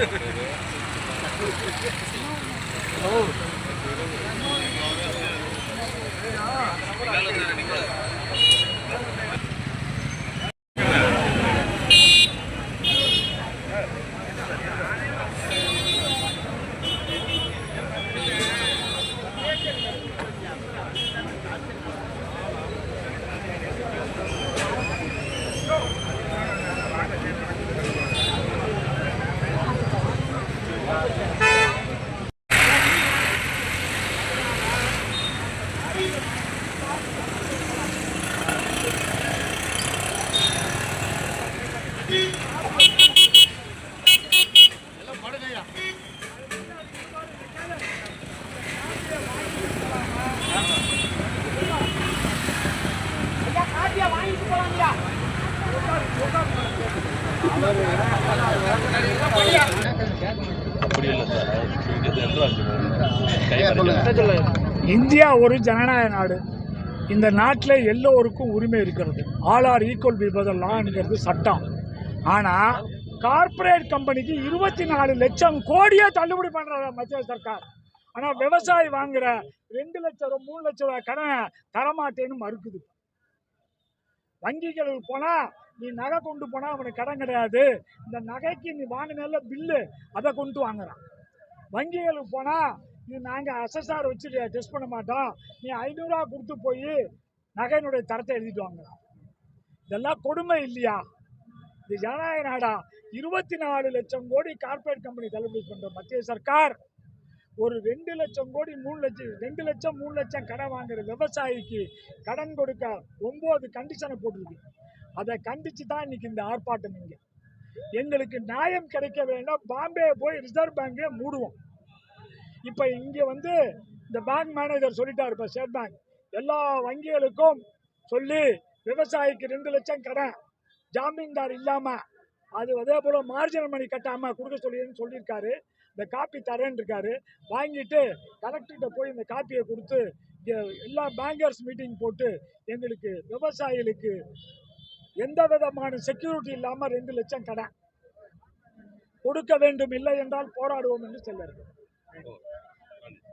Oh. Thank you. India ஒரு ஜனநாயக நாடு. இந்த நாட்டில் எல்லோருக்கும் உரிமை இருக்கிறது. ஆல் ஆர் ஈக்குவல் பிஃபோர் லாங்கிறது சட்டம். ஆனால் கார்ப்பரேட் கம்பெனிக்கு இருபத்தி நாலு லட்சம் கோடியே தள்ளுபடி பண்ணுறாங்க மத்திய சர்க்கார். ஆனால் விவசாயி வாங்குற ரெண்டு லட்சம் ரூபா மூணு லட்சம் ரூபா கடனை தரமாட்டேன்னு மறுக்குது. வங்கிகளுக்கு போனால் நீ நகை கொண்டு போனால் அவனுக்கு கடன் கிடையாது. இந்த நகைக்கு நீ வாங்கினால பில்லு அதை கொண்டு வாங்குறான். வங்கிகளுக்கு போனால் நீ நாங்கள் அசஸ்ஆர் வச்சு டெஸ்ட் பண்ண மாட்டோம். நீ ஐநூறுரூவா கொடுத்து போய் நகையினுடைய தரத்தை எழுதிட்டு வாங்குறான். இதெல்லாம் கொடுமை இல்லையா? இது ஜனநாயக நாடா இருபத்தி நாலு லட்சம் கோடி கார்ப்பரேட் கம்பெனி தள்ளுபடி பண்ணுற மத்திய சர்க்கார். ஒரு ரெண்டு லட்சம் கோடி மூணு லட்சம் ரெண்டு லட்சம் மூணு லட்சம் கடன் வாங்குற விவசாயிக்கு கடன் கொடுக்க ஒம்பது கண்டிஷனை போட்டிருக்கு. அதை கண்டித்து தான் இன்னைக்கு இந்த ஆர்ப்பாட்டம் இங்கே. எங்களுக்கு நியாயம் கிடைக்க வேண்டாம். பாம்பே போய் ரிசர்வ் பேங்கே மூடுவோம். இப்போ இங்கே வந்து இந்த பேங்க் மேனேஜர் சொல்லிட்டார் இப்போ ஸ்டேட் பேங்க். எல்லா வங்கிகளுக்கும் சொல்லி விவசாயிக்கு ரெண்டு லட்சம் கடன் ஜாமீன்தார் இல்லாமல் அது அதே போல் மார்ஜினல் மணி கட்டாமல் கொடுக்க சொல்லின்னு சொல்லியிருக்காரு. இந்த காப்பி தரேன்னு இருக்காரு. வாங்கிட்டு கலெக்டர்கிட்ட போய் இந்த காப்பியை கொடுத்து இங்கே எல்லா பேங்கர்ஸ் மீட்டிங் போட்டு எங்களுக்கு விவசாயிகளுக்கு எந்த விதமான செக்யூரிட்டி இல்லாமல் ரெண்டு லட்சம் கடன் கொடுக்க வேண்டும் இல்லை என்றால் போராடுவோம் என்று சொல்லியிருக்கிறோம்